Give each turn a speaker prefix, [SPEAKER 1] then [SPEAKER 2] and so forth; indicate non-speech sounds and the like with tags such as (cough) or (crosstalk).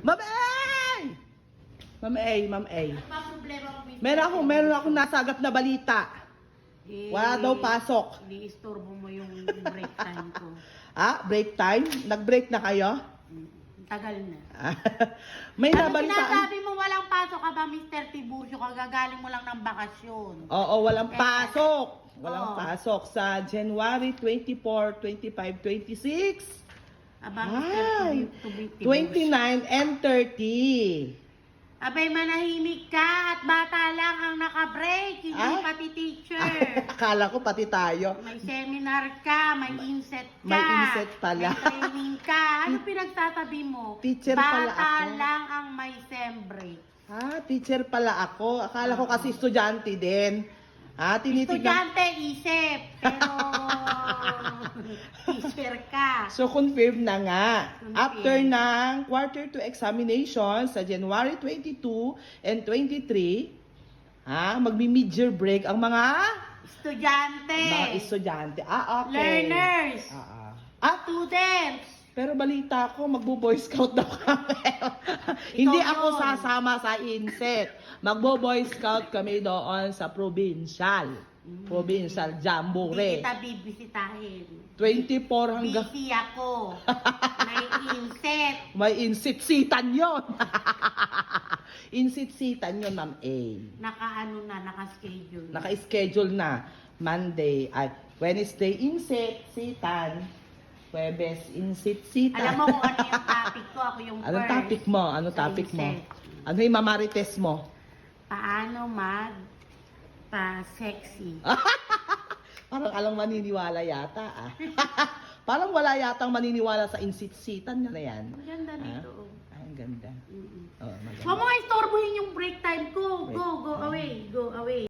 [SPEAKER 1] Ma'am A! Ma'am A, Ma'am A.
[SPEAKER 2] Ano ba problema mo, Mr.
[SPEAKER 1] Meron ako, meron akong nasagat na balita.
[SPEAKER 2] Eh,
[SPEAKER 1] Wala daw pasok.
[SPEAKER 2] Iniistorbo mo yung break time ko. (laughs)
[SPEAKER 1] Ah, break time? Nag-break na kayo?
[SPEAKER 2] Mm, Tagal na. (laughs)
[SPEAKER 1] May
[SPEAKER 2] Ano
[SPEAKER 1] nabalitaan.
[SPEAKER 2] sinasabi mo walang pasok ka ba, Mr. Tiburcio? Kagagaling mo lang ng bakasyon.
[SPEAKER 1] Oo, walang pasok. Walang
[SPEAKER 2] Oo.
[SPEAKER 1] pasok sa January 24, 25, 26,
[SPEAKER 2] Aba,
[SPEAKER 1] Ay,
[SPEAKER 2] Mr. Tubi- Tiburcio.
[SPEAKER 1] 29, and 30.
[SPEAKER 2] Abay, manahimik ka at bata lang ang naka-break, hindi
[SPEAKER 1] Ah?
[SPEAKER 2] pati teacher. (laughs)
[SPEAKER 1] Akala ko pati tayo.
[SPEAKER 2] May seminar ka, may inset ka.
[SPEAKER 1] May inset pala.
[SPEAKER 2] May training ka. Ano (laughs) pinagsasabi mo?
[SPEAKER 1] Teacher
[SPEAKER 2] Bata
[SPEAKER 1] pala ako.
[SPEAKER 2] lang ang may sem break.
[SPEAKER 1] Ah, teacher pala ako. Akala ko kasi estudyante din. Ah, tinitignan.
[SPEAKER 2] Estudyante, isip. Pero, (laughs) teacher ka.
[SPEAKER 1] So, confirm na nga.
[SPEAKER 2] Confirm.
[SPEAKER 1] After ng quarter 2 examination sa January 22 and 23, ah, magmi-mid-year break ang mga
[SPEAKER 2] Estudyante.
[SPEAKER 1] mga estudyante. Ah, okay.
[SPEAKER 2] Learners.
[SPEAKER 1] Ah, ah. Ah,
[SPEAKER 2] Students.
[SPEAKER 1] pero balita ko, magbo-boy scout daw kami. (laughs) (laughs) Hindi ako
[SPEAKER 2] yun.
[SPEAKER 1] sasama sa inset. Magbo-boy scout kami doon sa provincial. Provincial
[SPEAKER 2] Hindi
[SPEAKER 1] Jamboree.
[SPEAKER 2] kita bibisitahin.
[SPEAKER 1] 24 hanggang...
[SPEAKER 2] Busy ako. (laughs) May inset.
[SPEAKER 1] May insit-sitan yon. (laughs) insit-sitan yon, Ma'am A.
[SPEAKER 2] Naka-ano na, naka-schedule.
[SPEAKER 1] Naka-schedule na. Monday, ay, Wednesday, insit, sitan. Huwebes in Sitsita.
[SPEAKER 2] Alam mo kung ano yung topic ko, ako yung
[SPEAKER 1] Anong
[SPEAKER 2] first.
[SPEAKER 1] topic mo?
[SPEAKER 2] Ano
[SPEAKER 1] topic mo?
[SPEAKER 2] Vincent,
[SPEAKER 1] Ano yung mamarites mo?
[SPEAKER 2] Paano mag pa-sexy? (laughs)
[SPEAKER 1] Parang alang maniniwala yata ah. (laughs) Parang wala yatang maniniwala sa insitsita niya na yan.
[SPEAKER 2] Ang ganda
[SPEAKER 1] ah?
[SPEAKER 2] nito.
[SPEAKER 1] Ay, ang ganda.
[SPEAKER 2] Mm-mm.
[SPEAKER 1] Oo, maganda.
[SPEAKER 2] Huwag mo istorbohin yung break time. Go, go, go away. Go away.